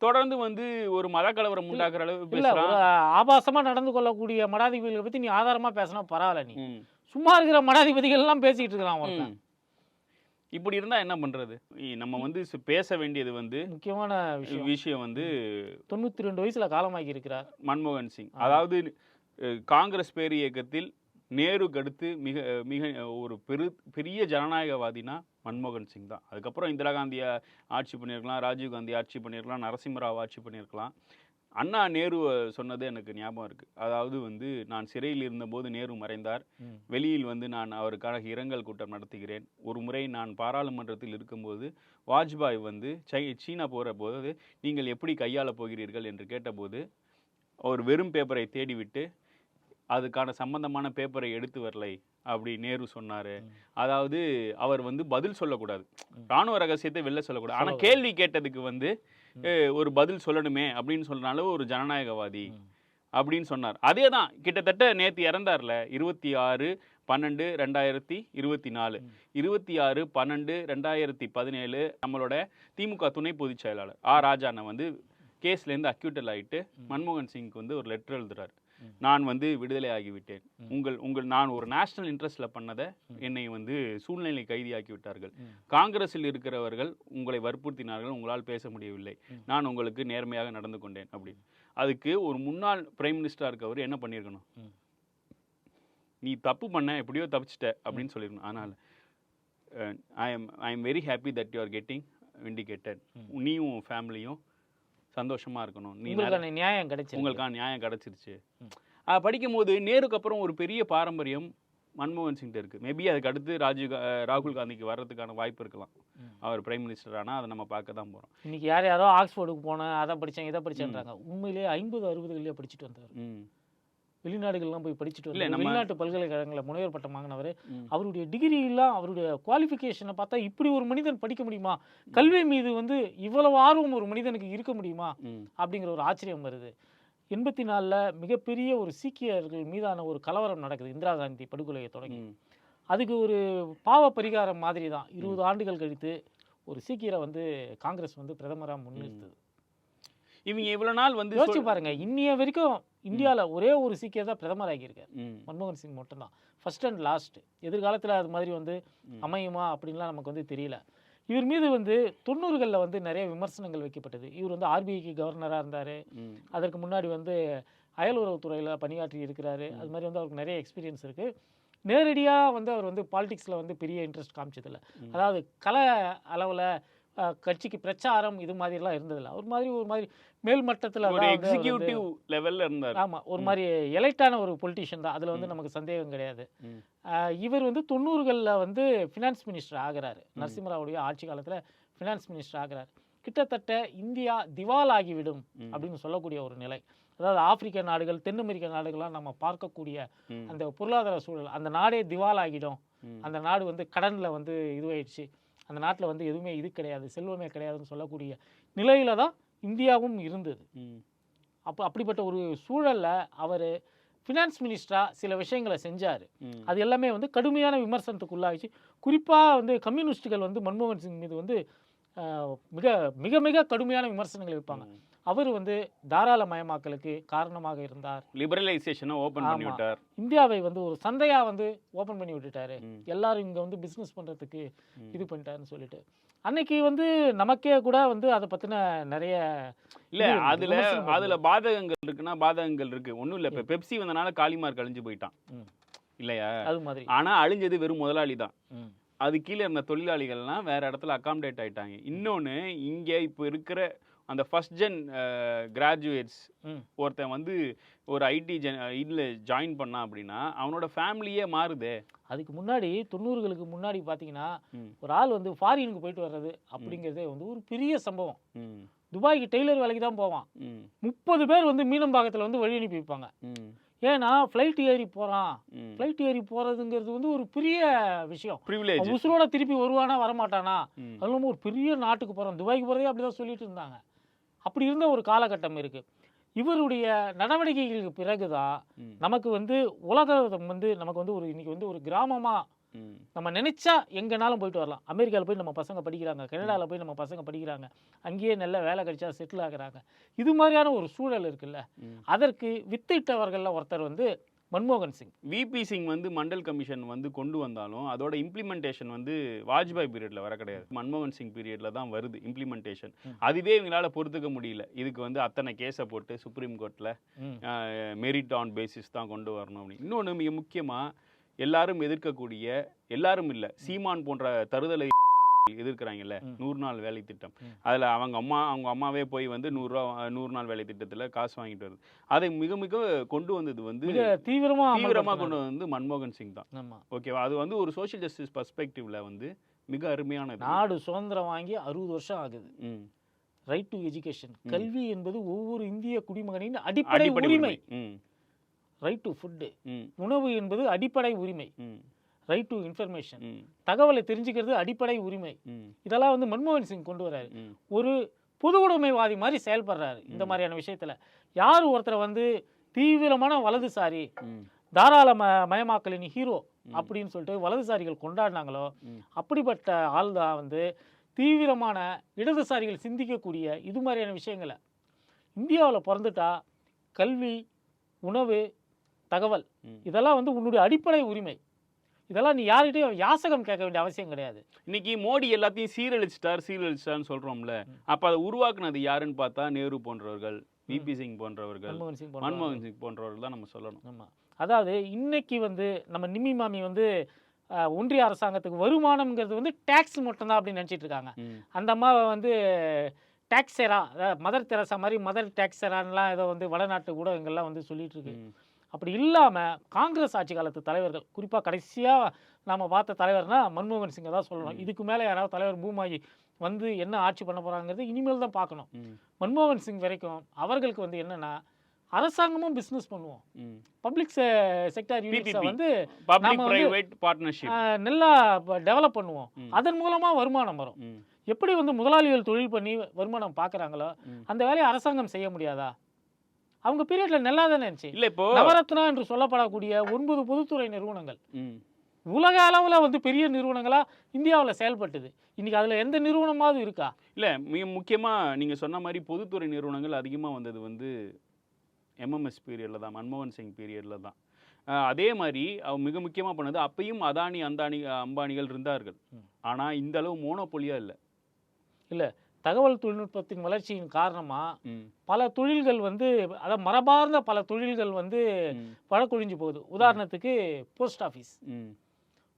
தொடர்ந்து வந்து ஒரு மத கலவரம் உண்டாக்குற அளவு இல்ல ஒரு பேசுறான். ஆபாசமா நடந்து கொள்ளக்கூடிய மடாதிபதிகளை பத்தி நீ ஆதாரமா பேசினா பரவாயில்ல நீ. சும்மா இருக்கிற மடாதிபதிகள் எல்லாம் பேசிட்டு இருக்கிறான் ஒருத்தன். இப்படி இருந்தா என்ன பண்றது? நம்ம வந்து பேச வேண்டியது வந்து முக்கியமான விஷயம். விஷயம் வந்து தொண்ணூத்தி ரெண்டு வயசுல காலமாக்கி இருக்கிறார் மன்மோகன் சிங். அதாவது காங்கிரஸ் பேர் இயக்கத்தில் நேருக்கு அடுத்து மிக மிக ஒரு பெரு பெரிய ஜனநாயகவாதினா மன்மோகன் சிங் தான். அதுக்கப்புறம் இந்திரா காந்தியை ஆட்சி பண்ணியிருக்கலாம் ராஜீவ் காந்தி ஆட்சி பண்ணியிருக்கலாம் நரசிம்மராவ் ஆட்சி பண்ணியிருக்கலாம். அண்ணா நேரு சொன்னது எனக்கு ஞாபகம் இருக்குது அதாவது வந்து நான் சிறையில் இருந்தபோது நேரு மறைந்தார். வெளியில் வந்து நான் அவருக்கான இரங்கல் கூட்டம் நடத்துகிறேன் ஒரு முறை நான் பாராளுமன்றத்தில் இருக்கும்போது வாஜ்பாய் வந்து சை சீனா போகிற போது நீங்கள் எப்படி கையாள போகிறீர்கள் என்று கேட்டபோது அவர் வெறும் பேப்பரை தேடிவிட்டு அதுக்கான சம்பந்தமான பேப்பரை எடுத்து வரலை அப்படி நேரு சொன்னார். அதாவது அவர் வந்து பதில் சொல்லக்கூடாது. ராணுவ ரகசியத்தை வெளில சொல்லக்கூடாது ஆனால். கேள்வி கேட்டதுக்கு வந்து ஒரு பதில் சொல்லணுமே அப்படின்னு சொல்றனால ஒரு ஜனநாயகவாதி. அப்படின்னு சொன்னார் அதே தான் கிட்டத்தட்ட நேற்று இறந்தார்ல இருபத்தி ஆறு பன்னெண்டு ரெண்டாயிரத்தி இருபத்தி நாலு. இருபத்தி ஆறு பன்னெண்டு ரெண்டாயிரத்தி பதினேழு நம்மளோட திமுக துணை பொதுச் செயலாளர் ஆ ராஜாண்ணா வந்து கேஸ்லேருந்து அக்யூட்டல் ஆயிட்டு ம். மன்மோகன் சிங்க்கு வந்து ஒரு லெட்டர் எழுதுறாரு. நான் வந்து விடுதலை ஆகிவிட்டேன். உங்கள் உங்கள் நான் ஒரு நேஷனல் இன்ட்ரெஸ்ட்ல பண்ணதை. என்னை வந்து சூழ்நிலை கைதியாக்கி விட்டார்கள். காங்கிரஸில் இருக்கிறவர்கள் உங்களை வற்புறுத்தினார்கள் உங்களால் பேச முடியவில்லை. நான் உங்களுக்கு நேர்மையாக நடந்து கொண்டேன் அப்படின்னு அதுக்கு ஒரு முன்னாள் பிரைம் மினிஸ்டராக இருக்கவர் என்ன பண்ணியிருக்கணும். நீ தப்பு பண்ண எப்படியோ தப்பிச்சிட்ட அப்படின்னு சொல்லியிருக்கணும் ஆனால் I am I am very happy that you are getting vindicated hmm. நீயும் உன் ஃபேமிலியும் சந்தோஷமா இருக்கணும். நீ உங்களுக்கான நியாயம் கிடைச்சு உங்களுக்கான நியாயம் கிடைச்சிருச்சு. ம். அது படிக்கும்போது நேருக்கு அப்புறம் ஒரு பெரிய பாரம்பரியம் மன்மோகன் சிங்கிட்ட இருக்கு. மேபி அதுக்கு அடுத்து ராஜீவ் ராகுல் காந்திக்கு வர்றதுக்கான வாய்ப்பு இருக்கலாம். அவர் பிரைம் மினிஸ்டர் ஆனால் அதை நம்ம பார்க்க தான் போகிறோம் இன்னைக்கு யார் யாரோ ஆக்ஸ்போர்டுக்கு போனேன் அதை படிச்சேன் இதை படிச்சேன்றாங்க. உண்மையிலேயே ஐம்பது அறுபதுகளிலே படிச்சுட்டு வந்தார். வெளிநாடுகள்லாம் போய் படிச்சுட்டு இல்ல, வெளிநாட்டு பல்கலைக்கழகங்களில் முனைவர் பட்டம் வாங்கினவர். அவருடைய டிகிரி எல்லாம் அவருடைய குவாலிஃபிகேஷனை பார்த்தா இப்படி ஒரு மனிதன் படிக்க முடியுமா? கல்வி மீது வந்து இவ்வளவு ஆர்வம் ஒரு மனிதனுக்கு இருக்க முடியுமா? அப்படிங்கிற ஒரு ஆச்சரியம் வருது. எண்பத்தி நாலில் மிகப்பெரிய ஒரு சீக்கியர்கள் மீதான ஒரு கலவரம் நடக்குது இந்திரா காந்தி படுகொலையை தொடங்கி. அதுக்கு ஒரு பாவ பரிகாரம் மாதிரி தான் இருபது ஆண்டுகள் கழித்து ஒரு சீக்கியரை வந்து காங்கிரஸ் வந்து பிரதமராக முன்னிறுத்தது. இவங்க இவ்வளவு நாள் வந்து யோசிச்சு பாருங்க இன்னைய வரைக்கும் இந்தியாவில் ஒரே ஒரு சீக்கியர் தான் பிரதமர் ஆகியிருக்காரு மன்மோகன் சிங் மட்டும்தான். ஃபர்ஸ்ட் அண்ட் லாஸ்ட் எதிர்காலத்தில் அது மாதிரி வந்து. அமையுமா அப்படின்லாம் நமக்கு வந்து தெரியல. இவர் மீது வந்து தொண்ணூறுகளில் வந்து நிறைய விமர்சனங்கள் வைக்கப்பட்டது. இவர் வந்து ஆர்பிஐக்கு கவர்னராக இருந்தார். அதற்கு முன்னாடி வந்து அயலுறவுத்துறையில் பணியாற்றி இருக்கிறாரு. அது மாதிரி வந்து அவருக்கு நிறைய எக்ஸ்பீரியன்ஸ் இருக்குது நேரடியாக வந்து அவர் வந்து பாலிடிக்ஸில் வந்து பெரிய இன்ட்ரெஸ்ட் காமிச்சதில்ல. அதாவது கல அளவில் கட்சிக்கு பிரச்சாரம் இது மாதிரிலாம் இருந்ததில்ல. ஒரு மாதிரி ஒரு மாதிரி மேல்மட்டத்தில் ஒரு எக்ஸிகியூட்டிவ் லெவல்ல இருந்தார். ஆமாம் ஒரு மாதிரி எலைட்டான ஒரு பொலிட்டிஷியன் தான். அதில் வந்து. நமக்கு சந்தேகம் கிடையாது. இவர் வந்து தொண்ணூறுகளில் வந்து ஃபினான்ஸ் மினிஸ்டர் ஆகிறாரு. நரசிம்மராவுடைய ஆட்சி காலத்தில் ஃபினான்ஸ் மினிஸ்டர் ஆகிறார். கிட்டத்தட்ட இந்தியா திவால் ஆகிவிடும். அப்படின்னு சொல்லக்கூடிய ஒரு நிலை. அதாவது ஆப்பிரிக்க நாடுகள் தென் அமெரிக்க நாடுகள்லாம் நம்ம பார்க்கக்கூடிய. அந்த பொருளாதார சூழல் அந்த நாடே திவால் ஆகிடும். அந்த நாடு வந்து கடனில் வந்து இதுவாயிடுச்சு. அந்த நாட்டில் வந்து எதுவுமே இது கிடையாது செல்வமே கிடையாதுன்னு சொல்லக்கூடிய நிலையில தான் இந்தியாவும் இருந்தது. அப்போ அப்படிப்பட்ட ஒரு சூழல்ல அவர் ஃபினான்ஸ் மினிஸ்டராக சில விஷயங்களை செஞ்சார். அது எல்லாமே வந்து கடுமையான விமர்சனத்துக்கு உள்ளாகிச்சு குறிப்பாக வந்து கம்யூனிஸ்டுகள் வந்து மன்மோகன் சிங் மீது வந்து மிக மிக மிக கடுமையான விமர்சனங்களை வைப்பாங்க. அவர் வந்து தாராளமயமாக்கலுக்கு காரணமாக இருந்தார் லிபரலைசேஷனை ஓபன் பண்ணி. விட்டார் இந்தியாவை வந்து ஒரு சந்தையா வந்து ஓபன் பண்ணி விட்டுட்டாரு. எல்லாரும் இங்க வந்து பிசினஸ் பண்றதுக்கு. இது பண்ணிட்டாருன்னு சொல்லிட்டு அன்னைக்கு வந்து நமக்கே கூட வந்து அதை பத்தின நிறைய இல்ல அதுல அதுல பாதகங்கள் இருக்குன்னா பாதகங்கள் இருக்கு ஒண்ணும் இல்ல இப்ப பெப்சி வந்தனால காலிமார்க் அழிஞ்சு போயிட்டான். இல்லையா அது மாதிரி ஆனா அழிஞ்சது வெறும் முதலாளி தான். அது கீழே இருந்த தொழிலாளிகள்லாம் வேற இடத்துல அகாமடேட் ஆயிட்டாங்க. இன்னொன்னு இங்க இப்போ இருக்கிற அந்த ஃபர்ஸ்ட் ஜென் கிராஜுவேட்ஸ். ஒருத்தன் வந்து ஒரு ஐடி ஜென் இதில் ஜாயின் பண்ணான் அப்படின்னா அவனோட ஃபேமிலியே மாறுதே. அதுக்கு முன்னாடி தொண்ணூறுகளுக்கு முன்னாடி பார்த்தீங்கன்னா. ஒரு ஆள் வந்து ஃபாரினுக்கு போயிட்டு வர்றது அப்படிங்கிறதே வந்து ஒரு பெரிய சம்பவம். துபாய்க்கு டெய்லர் வேலைக்கு தான் போவான் முப்பது பேர் வந்து மீனம்பாக்கத்தில் வந்து வழி அனுப்பி வைப்பாங்க. ஏன்னா ஃப்ளைட் ஏறி போகிறான் ஃப்ளைட் ஏறி போகிறதுங்கிறது வந்து ஒரு பெரிய விஷயம். உசுரோட திருப்பி வருவானா வரமாட்டானா? அது இல்லாமல் ஒரு பெரிய நாட்டுக்கு போகிறோம் துபாய்க்கு போகிறதே அப்படி தான் சொல்லிட்டு இருந்தாங்க. அப்படி இருந்த ஒரு காலகட்டம் இருக்குது இவருடைய நடவடிக்கைகளுக்கு பிறகு தான் ம். நமக்கு வந்து உலகம் வந்து நமக்கு வந்து ஒரு இன்னைக்கு வந்து ஒரு கிராமமாக நம்ம நினைச்சா எங்கேனாலும் போயிட்டு வரலாம். அமெரிக்காவில் போய் நம்ம பசங்க படிக்கிறாங்க. கனடாவில் போய் நம்ம பசங்க படிக்கிறாங்க. அங்கேயே நல்ல வேலை கிடைச்சா செட்டில் ஆகுறாங்க. இது மாதிரியான ஒரு சூழல் இருக்குல்ல. அதற்கு வித்திட்டவர்களில் ஒருத்தர் வந்து மன்மோகன் சிங். விபி சிங் வந்து மண்டல் கமிஷன் வந்து கொண்டு வந்தாலும் அதோட இம்ப்ளிமெண்டேஷன் வந்து வாஜ்பாய் பீரியட்ல வர கிடையாது. மன்மோகன் சிங் பீரியட்ல தான் வருது இம்ப்ளிமெண்டேஷன். அதுவே இவங்களால பொறுத்துக்க முடியல. இதுக்கு வந்து அத்தனை கேஸை போட்டு சுப்ரீம் கோர்ட்ல ம். மெரிட் ஆன் பேசிஸ் தான் கொண்டு வரணும் அப்படின்னு. இன்னொன்று மிக முக்கியமா எல்லாரும் எதிர்க்கக்கூடிய எல்லாரும் இல்ல சீமான் போன்ற தருதலை எதிர்க்கிறாங்கல்ல. நூறு நாள் வேலை திட்டம். அதுல அவங்க அம்மா அவங்க அம்மாவே போய் வந்து நூறுரூவா நூறு நாள் வேலை திட்டத்துல காசு வாங்கிட்டு வருது. அதை மிக மிக கொண்டு வந்தது வந்து மிக தீவிரமா தீவிரமா அமல்படுத்தினாரு. கொண்டு வந்து மன்மோகன் சிங் தான். ஓகேவா அது வந்து ஒரு சோஷியல் ஜஸ்டிஸ் பர்ஸ்பெக்டிவ்ல வந்து மிக அருமையானது நாடு சுதந்திரம் வாங்கி அறுபது வருஷம் ஆகுது. Right to education. கல்வி என்பது ஒவ்வொரு இந்திய குடிமகனின் அடிப்படை உரிமை. ரைட் டு ஃபுட்டு உணவு என்பது அடிப்படை உரிமை. ரைட் டு இன்ஃபர்மேஷன் தகவலை தெரிஞ்சுக்கிறது அடிப்படை உரிமை. இதெல்லாம் வந்து மன்மோகன் சிங் கொண்டு வராரு ம், ஒரு பொது உடைமைவாதி மாதிரி செயல்படுறாரு இந்த. மாதிரியான விஷயத்துல. யார் ஒருத்தரை வந்து தீவிரமான வலதுசாரி தாராள ம மயமாக்கலின் ஹீரோ. அப்படின்னு சொல்லிட்டு வலதுசாரிகள் கொண்டாடினாங்களோ. அப்படிப்பட்ட ஆள் தான் வந்து தீவிரமான இடதுசாரிகள் சிந்திக்கக்கூடிய இது மாதிரியான விஷயங்களை. இந்தியாவில் பிறந்துட்டா கல்வி உணவு தகவல். இதெல்லாம் வந்து உன்னுடைய அடிப்படை உரிமை. இதெல்லாம் நீ யார்கிட்டயும் யாசகம் கேட்க வேண்டிய அவசியம் கிடையாது. இன்னைக்கு மோடி எல்லாத்தையும் சீரழிச்சிட்டார் சீரழிச்சிட்டார்னு சொல்றோம்ல. ம். அப்ப அதை உருவாக்குனது யாருன்னு பார்த்தா நேரு போன்றவர்கள் விபி சிங் போன்றவர்கள் மன்மோகன் சிங் போன்றவர்கள். மன்மோகன் சிங் போன்றவர்கள் தான் நம்ம சொல்லணும். ஆமா. அதாவது இன்னைக்கு வந்து நம்ம நிம்மி மாமி வந்து ஒன்றிய அரசாங்கத்துக்கு வருமானம்ங்கிறது வந்து டேக்ஸ் மட்டும்தான் அப்படின்னு நினச்சிட்டு இருக்காங்க. அந்த அம்மாவை வந்து டேக்ஸரா மதர் தெரசா மாதிரி மதர் டேக்ஸரான்லாம் ஏதோ வந்து வடநாட்டு ஊடகங்கள்லாம் வந்து சொல்லிட்டு இருக்கு. அப்படி இல்லாமல் காங்கிரஸ் ஆட்சி காலத்து தலைவர்கள் குறிப்பாக கடைசியாக நாம் பார்த்த தலைவர்னா மன்மோகன் சிங்கை தான் சொல்லணும். இதுக்கு மேலே யாராவது தலைவர் பூமாயி வந்து என்ன ஆட்சி பண்ண போகிறாங்கிறது இனிமேல் தான் பார்க்கணும் மன்மோகன் சிங் வரைக்கும் அவர்களுக்கு வந்து என்னன்னா அரசாங்கமும் பிஸ்னஸ் பண்ணுவோம். பப்ளிக் செக்டார் யூனிட்ஸை. வந்து நல்லா டெவலப் பண்ணுவோம். அதன் மூலமாக வருமானம் வரும் எப்படி வந்து முதலாளிகள் தொழில் பண்ணி வருமானம் பார்க்குறாங்களோ. அந்த வேலையை அரசாங்கம் செய்ய முடியாதா அவங்க பீரியட்ல நல்லா தானே இருந்துச்சு. இல்ல இப்போ நவரத்னா என்று சொல்லப்படக்கூடிய ஒன்பது பொதுத்துறை நிறுவனங்கள். உலக அளவில் வந்து பெரிய நிறுவனங்களா இந்தியாவில் செயல்பட்டுது. இன்னைக்கு அதில் எந்த நிறுவனமாவது இருக்கா? இல்ல மிக முக்கியமா நீங்க சொன்ன மாதிரி பொதுத்துறை நிறுவனங்கள் அதிகமா வந்தது வந்து எம்எம்எஸ் பீரியட்ல தான் மன்மோகன் சிங் பீரியட்ல தான். அதே மாதிரி அவ மிக முக்கியமா பண்ணது அப்பயும் அதானி அந்தானி அம்பானிகள் இருந்தார்கள். ம். ஆனா இந்த அளவு மோனோபொலியா இல்ல தகவல் தொழில்நுட்பத்தின் வளர்ச்சியின் காரணமா ம், பல தொழில்கள் வந்து அதாவது மரபார்ந்த பல தொழில்கள் வந்து வழக்கொழிஞ்சு போகுது. உதாரணத்துக்கு போஸ்ட் ஆஃபீஸ்.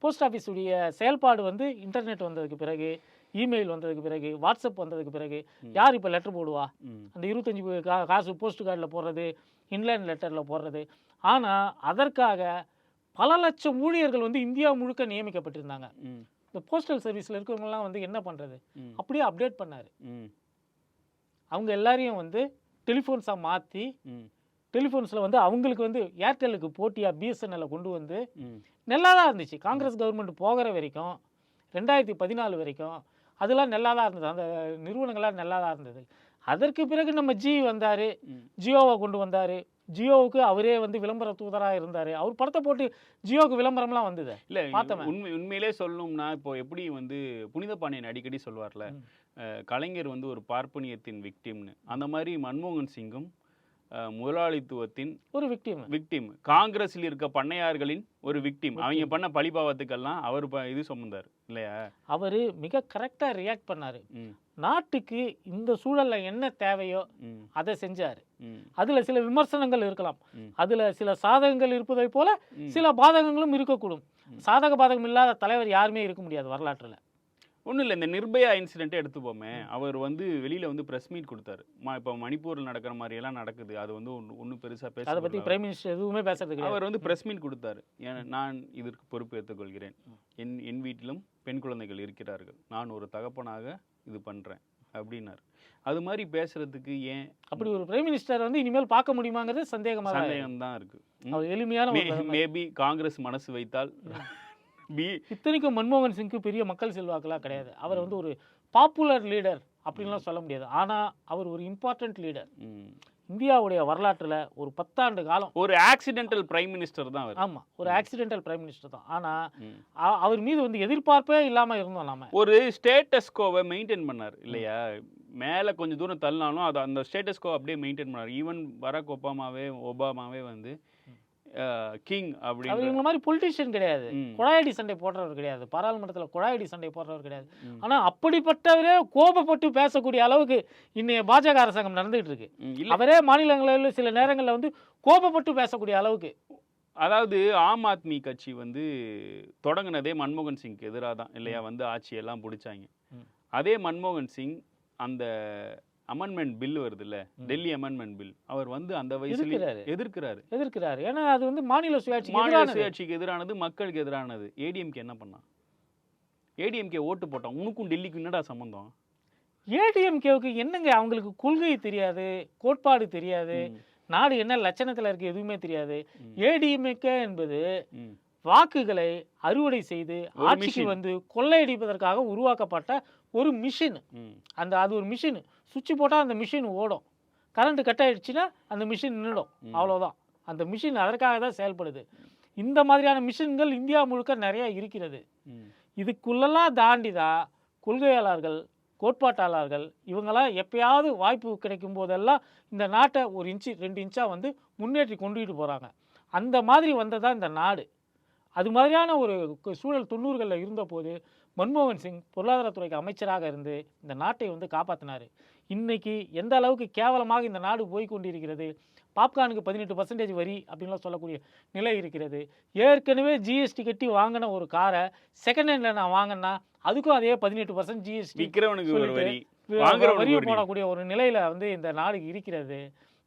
போஸ்ட் ஆஃபீஸுடைய செயல்பாடு வந்து இன்டர்நெட் வந்ததுக்கு பிறகு இமெயில் வந்ததுக்கு பிறகு வாட்ஸ்அப் வந்ததுக்கு பிறகு. யார் இப்போ லெட்டர் போடுவா? அந்த இருபத்தஞ்சி காசு போஸ்ட் கார்டில் போடுறது இன்லைன் லெட்டரில் போடுறது. ஆனால் அதற்காக பல லட்சம் ஊழியர்கள் வந்து இந்தியா முழுக்க நியமிக்கப்பட்டிருந்தாங்க. இந்த போஸ்டல் சர்வீஸில் இருக்கிறவங்கலாம் வந்து என்ன பண்ணுறது அப்படியே அப்டேட் பண்ணார். அவங்க எல்லாரையும் வந்து டெலிஃபோன்ஸாக மாற்றி டெலிஃபோன்ஸில் வந்து அவங்களுக்கு வந்து ஏர்டெல்லுக்கு போட்டியாக பிஎஸ்என்எல்லை கொண்டு வந்து நல்லா தான் இருந்துச்சு. காங்கிரஸ் கவர்மெண்ட் போகிற வரைக்கும் ரெண்டாயிரத்தி பதினாலு வரைக்கும் அதெல்லாம் நல்லா தான் இருந்தது. அந்த நிறுவனங்கள்லாம் நல்லா தான் இருந்தது. அதற்கு பிறகு நம்ம ஜி வந்தார். ஜியோவை கொண்டு வந்தார். ஜியோவுக்கு அவரே வந்து விளம்பர தூதராக இருந்தார். அவர் படத்தை போட்டு ஜியோவுக்கு விளம்பரம்லாம் வந்தது. இல்ல பார்த்தவன். உண்மை உண்மையிலே சொல்லணும்னா இப்போ எப்படி வந்து புனித பாண்டியன் அடிக்கடி சொல்வார்ல கலைஞர் வந்து ஒரு பார்ப்பனியத்தின் விக்டிம்னு. அந்த மாதிரி மன்மோகன் சிங்கும் முதலாளித்துவத்தின் ஒரு விக்டிம். விக்டிம். காங்கிரஸில் இருக்க பண்ணையார்களின் ஒரு விக்டிம். அவங்க பண்ண பழிபாவத்துக்கெல்லாம் அவர் இது சுமந்தார் இல்லையா? அவர் மிக கரெக்டாக ரியாக்ட் பண்ணார். நாட்டுக்கு இந்த சூழலில் என்ன தேவையோ அதை செஞ்சார். அதில் சில விமர்சனங்கள் இருக்கலாம். அதில் சில சாதகங்கள் இருப்பதை போல. சில பாதகங்களும் இருக்கக்கூடும். சாதக பாதகம் இல்லாத தலைவர் யாருமே இருக்க முடியாது வரலாற்றில். ஒன்றும் இல்லை இந்த நிர்பயா இன்சிடென்ட்டே எடுத்துப்போமே. அவர் வந்து வெளியில வந்து பிரஸ் மீட் கொடுத்தாரு. மா இப்போ மணிப்பூரில் நடக்கிற மாதிரி எல்லாம் நடக்குது. அது வந்து ஒன்றும் பெருசா பேச அதை பற்றி பிரைம் மினிஸ்டர் எதுவுமே பேசுறது கிடையாது. அவர் வந்து பிரஸ் மீட் கொடுத்தாரு. ஏன்னா நான் இதற்கு பொறுப்பு ஏற்றுக்கொள்கிறேன் என் என் வீட்டிலும் பெண் குழந்தைகள் இருக்கிறார்கள். நான் ஒரு தகப்பனாக இது பண்றேன் அப்படின்னாரு. அது மாதிரி பேசுறதுக்கு ஏன் அப்படி ஒரு பிரைம் மினிஸ்டர் வந்து இனிமேல் பார்க்க முடியுமாங்கிறது சந்தேகமாக. சந்தேகம் தான் இருக்கு. எளிமையான. மேபி காங்கிரஸ் மனசு வைத்தால் பி இத்தனைக்கும் மன்மோகன் சிங்க்கு பெரிய மக்கள் செல்வாக்கெல்லாம் கிடையாது. அவர் வந்து ஒரு பாப்புலர் லீடர் அப்படின்லாம் சொல்ல முடியாது. ஆனால் அவர் ஒரு இம்பார்ட்டன்ட் லீடர். இந்தியாவுடைய வரலாற்றில் ஒரு பத்தாண்டு காலம். ஒரு ஆக்சிடென்டல் பிரைம் மினிஸ்டர் தான் ஆமாம் ஒரு ஆக்சிடென்டல் பிரைம் மினிஸ்டர் தான். ஆனால். அவர் மீது வந்து எதிர்பார்ப்பே இல்லாமல் இருந்தோம் நாம. ஒரு ஸ்டேட்டஸ்கோவை மெயின்டைன் பண்ணார் இல்லையா? மேலே கொஞ்சம் தூரம் தள்ளினாலும் அது அந்த ஸ்டேட்டஸ்கோ அப்படியே மெயின்டைன் பண்ணார். ஈவன் பராக் ஒபாமாவே ஒபாமாவே வந்து கிங் அப்படின்னு இவங்க மாதிரி பொலிட்டீஷியன் கிடையாது. குழாயடி சண்டை போடுறவர் கிடையாது. பாராளுமன்றத்தில் குழாயடி சண்டை போடுறவர் கிடையாது. ம். ஆனா அப்படிப்பட்டவரே கோபப்பட்டு பேசக்கூடிய அளவுக்கு இன்னைய பாஜக அரசாங்கம் நடந்துகிட்டு இருக்கு. அவரே மாநிலங்களில் சில நேரங்களில் வந்து கோபப்பட்டு பேசக்கூடிய அளவுக்கு. அதாவது ஆம் ஆத்மி கட்சி வந்து தொடங்குனதே மன்மோகன் சிங்க்கு எதிராக தான் இல்லையா வந்து ஆட்சியெல்லாம் பிடிச்சாங்க. அதே மன்மோகன் சிங் அந்த அமெண்ட்மெண்ட் பில் வருதுல்ல? ம். டெல்லி அமெண்ட்மெண்ட் பில் அவர் வந்து அந்த வயசுல எதிர்க்கிறாரு. எதிர்க்கிறாரு. ஏன்னா அது வந்து மாநில சுயாட்சிக்கு மாநில. சுயாட்சிக்கு எதிரானது மக்களுக்கு எதிரானது. ஏடிஎம்கே என்ன பண்ணான் ஏடிஎம்கே ஓட்டு போட்டான். உனக்கும் டெல்லிக்கும் என்னடா சம்பந்தம்? ஏடிஎம்கேவுக்கு என்னங்க? அவங்களுக்கு கொள்கை தெரியாது கோட்பாடு தெரியாது. நாடு என்ன லட்சணத்துல இருக்கு எதுவுமே தெரியாது. ஏடிஎம்கே என்பது. வாக்குகளை அறுவடை செய்து ஆட்சிக்கு. வந்து கொள்ளையடிப்பதற்காக உருவாக்கப்பட்ட ஒரு மிஷின். அந்த அது ஒரு மிஷின். சுவிட்ச் போட்டால் அந்த மிஷின் ஓடும். கரண்ட் கட் ஆயிடுச்சுன்னா அந்த மிஷின் நின்றுடும். அவ்வளோதான் அந்த மிஷின் அதற்காக தான் செயல்படுது. இந்த மாதிரியான மிஷின்கள் இந்தியா முழுக்க நிறைய இருக்கிறது. இதுக்குள்ளெல்லாம் தாண்டி தான் கொள்கையாளர்கள் கோட்பாட்டாளர்கள் இவங்கெல்லாம் எப்பயாவது வாய்ப்பு கிடைக்கும் போதெல்லாம் இந்த நாட்டை ஒரு இன்ச்சு ரெண்டு இன்ச்சாக வந்து முன்னேற்றி கொண்டுகிட்டு போகிறாங்க அந்த மாதிரி வந்ததா இந்த நாடு. அது மாதிரியான ஒரு சூழல் தொண்ணூறுகளில் இருந்தபோது மன்மோகன் சிங் பொருளாதாரத்துறைக்கு அமைச்சராக இருந்து இந்த நாட்டை வந்து காப்பாற்றினார் இன்னைக்கு எந்த அளவுக்கு கேவலமாக இந்த நாடு போய் கொண்டிருக்கிறது பாப்கார்னுக்கு பதினெட்டு பர்சன்டேஜ் வரி அப்படின்லாம் சொல்லக்கூடிய நிலை இருக்கிறது. ஏற்கனவே ஜிஎஸ்டி கட்டி வாங்கின ஒரு காரை செகண்ட் ஹேண்டில் நான் வாங்கினா அதுக்கும் அதே பதினெட்டு பர்சன்ட் ஜிஎஸ்டி வரி. போடக்கூடிய ஒரு நிலையில வந்து இந்த நாடு இருக்கிறது.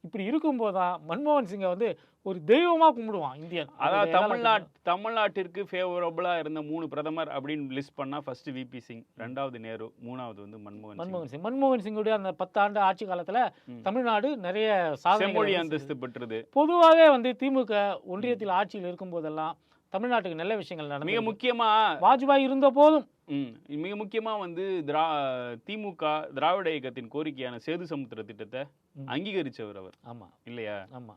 இப்படி இருக்கும்போது தான் மன்மோகன் சிங்கை வந்து ஒரு தெய்வமா கும்பிடுவான் இந்தியன். அதாவது தமிழ்நாட் தமிழ்நாட்டிற்கு ஃபேவரபுளா இருந்த மூணு பிரதமர் அப்படின்னு லிஸ்ட் பண்ணா ஃபர்ஸ்ட் விபி சிங் ரெண்டாவது நேரு மூணாவது வந்து மன்மோகன் மன்மோகன் சிங். மன்மோகன் சிங்குடைய அந்த பத்தாண்டு ஆட்சி காலத்துல. தமிழ்நாடு நிறைய சாதனை செம்மொழி அந்தஸ்து பெற்றது. பொதுவாகவே வந்து திமுக ஒன்றியத்தில் ஆட்சியில் இருக்கும் போதெல்லாம் தமிழ்நாட்டுக்கு நல்ல விஷயங்கள் மிக நடந்து முக்கியமா வாஜ்பாய் இருந்த போதும். மிக முக்கியமா வந்து திரா திமுக திராவிட இயக்கத்தின் கோரிக்கையான சேது சமுத்திர திட்டத்தை. அங்கீகரிச்சவர் அவர். ஆமா. இல்லையா? ஆமா.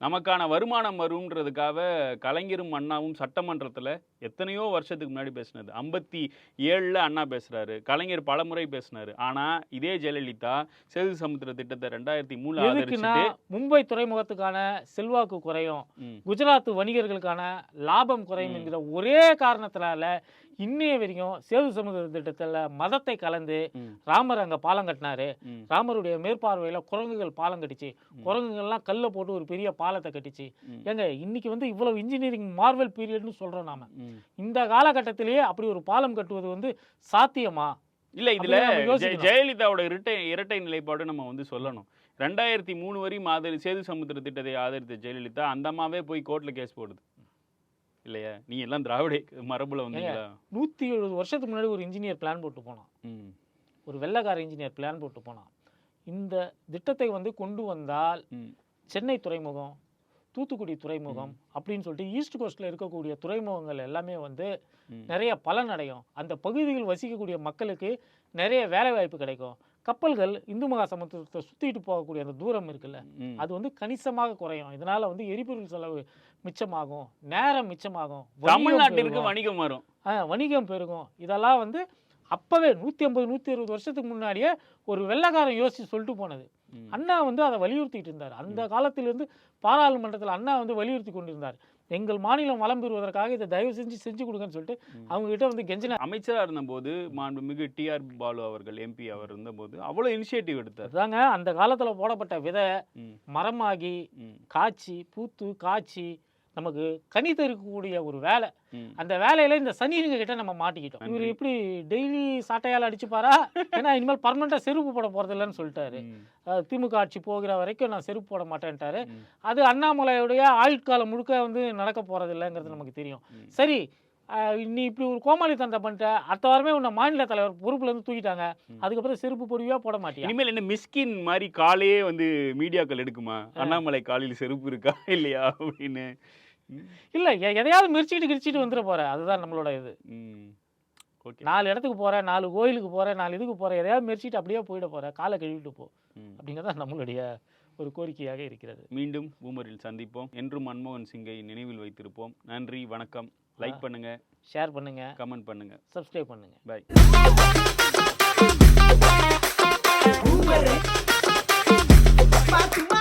நமக்கான வருமானம் வரும்ன்றதுக்காக கலைஞரும் அண்ணாவும் சட்டமன்றத்துல எத்தனையோ வருஷத்துக்கு முன்னாடி பேசினது. ஐம்பத்தி ஏழுல அண்ணா பேசுறாரு. கலைஞர் பலமுறை பேசினாரு. ஆனா இதே ஜெயலலிதா சேது சமுத்திர திட்டத்தை ரெண்டாயிரத்தி எதுக்குன்னா ஆதரிச்சுட்டு மும்பை துறைமுகத்துக்கான செல்வாக்கு குறையும். குஜராத் வணிகர்களுக்கான லாபம் குறையும். என்கிற ஒரே காரணத்தினால இன்னைய வரைக்கும் சேது சமுதிர திட்டத்தில் மதத்தை கலந்து ராமர் அங்கே பாலம் கட்டினாரு. ராமருடைய மேற்பார்வையில் குரங்குகள் பாலம் கட்டிச்சு. குரங்குகள்லாம் கல்லை போட்டு ஒரு பெரிய பாலத்தை கட்டிச்சு. ஏங்க இன்னைக்கு வந்து இவ்வளவு இன்ஜினியரிங் மார்வல் பீரியட்னு சொல்றோம் நாம. இந்த காலகட்டத்திலேயே அப்படி ஒரு பாலம் கட்டுவது வந்து சாத்தியமா? இல்ல இதுல. ஜெயலலிதாவோட இரட்டை இரட்டை நிலைப்பாடு நம்ம வந்து சொல்லணும். ரெண்டாயிரத்தி மூணு வரையும் ஆதரி சேது சமுத்திர திட்டத்தை ஆதரித்த ஜெயலலிதா அந்த அம்மாவே போய் கோர்ட்ல கேஸ் போடுது. இல்லையா? நீ எல்லாம் திராவிட மரபுல வந்தீங்களா? நூற்றி எழுபது வருஷத்துக்கு முன்னாடி ஒரு இன்ஜினியர் பிளான் போட்டு போனான். ஒரு வெள்ளைக்கார இன்ஜினியர் பிளான் போட்டு போனான். இந்த திட்டத்தை வந்து கொண்டு வந்தால் சென்னை துறைமுகம் தூத்துக்குடி துறைமுகம் அப்படின்னு சொல்லிட்டு ஈஸ்ட் கோஸ்ட்ல இருக்கக்கூடிய துறைமுகங்கள் எல்லாமே வந்து. நிறைய பலன் அடையும் அந்த பகுதியில் வசிக்கக்கூடிய மக்களுக்கு நிறைய வேலை வாய்ப்பு கிடைக்கும். கப்பல்கள் இந்து மகா சமுத்திரத்தை சுத்திட்டு போகக்கூடிய அந்த தூரம் இருக்குல்ல. அது வந்து கணிசமாக குறையும். இதனால வந்து எரிபொருள் செலவு மிச்சமாகும் நேரம் மிச்சமாகும் தமிழ்நாட்டிற்கு. வணிகம் வரும் வணிகம் பெருகும். இதெல்லாம் வந்து அப்பவே நூற்றி ஐம்பது நூற்றி அறுபது வருஷத்துக்கு முன்னாடியே ஒரு வெள்ளைக்காரன் யோசிச்சு சொல்லிட்டு போனது. அண்ணா வந்து அதை வலியுறுத்திட்டு இருந்தார். அந்த காலத்திலிருந்து பாராளுமன்றத்தில் அண்ணா வந்து வலியுறுத்தி கொண்டிருந்தார். எங்கள் மாநிலம் வளம் பெறுவதற்காக இதை தயவு செஞ்சு செஞ்சு கொடுங்கன்னு சொல்லிட்டு. அவங்க கிட்ட வந்து கெஞ்சினார் அமைச்சரா இருந்தபோது மாண்புமிகு டிஆர் பாலு அவர்கள் எம்பி அவர் இருந்தபோது அவ்வளவு இனிஷியேட்டிவ் எடுத்தார். அதாங்க அந்த காலத்துல போடப்பட்ட விதை மரமாகி காய்ச்சி பூத்து காய்ச்சி நமக்கு கனி தருக்கக்கூடிய ஒரு வேலை. அந்த வேலையில இந்த சனிங்க கிட்ட நம்ம மாட்டிக்கிட்டோம். இவர். எப்படி டெய்லி சாட்டையால் அடிச்சுப்பாரா? ஏன்னா இனிமேல் பர்மனெண்ட்டாக செருப்பு போட போறதில்லைன்னு சொல்லிட்டாரு. ம், அஹ் திமுக ஆட்சி போகிற வரைக்கும் நான் செருப்பு போட மாட்டேன்ட்டாரு. அது அண்ணாமலையுடைய ஆயுட்காலம் முழுக்க வந்து நடக்க போறதில்லைங்கிறது நமக்கு தெரியும். சரி நீ இப்படி ஒரு கோமாளி தந்தை பண்ணிட்ட அடுத்த வாரமே உன்னை மாநில தலைவர் பொறுப்புல இருந்து தூக்கிட்டாங்க. அதுக்கப்புறம் செருப்பு போடுவியா போட மாட்டியா? இனிமேல் என்ன மிஸ்கின் மாதிரி காலே வந்து மீடியாக்கள் எடுக்குமா? அண்ணாமலை காலில் செருப்பு இருக்கா? இல்லையா? அப்படின்னு. இல்ல எதையாவது மிரிச்சிட்டு கிரிச்சிட்டு வந்துட போற. அதுதான் நம்மளோட இது. ம். ஓகே. நாலு இடத்துக்கு போறேன் நாலு கோயிலுக்கு போறேன் நாலு இதுக்கு போறேன் எதையாவது மிரிச்சிட்டு அப்படியே போயிட போற. காலை கழுவிட்டு போ. ம். அப்படிங்கிறத நம்மளுடைய ஒரு கோரிக்கையாக இருக்கிறது. மீண்டும் பூமரில் சந்திப்போம். என்றும் மன்மோகன் சிங்கை நினைவில் வைத்திருப்போம். நன்றி வணக்கம். லைக் பண்ணுங்க. ஷேர் பண்ணுங்க. கமெண்ட் பண்ணுங்க. சப்ஸ்கிரைப் பண்ணுங்க. பை. Boomerang. Fatima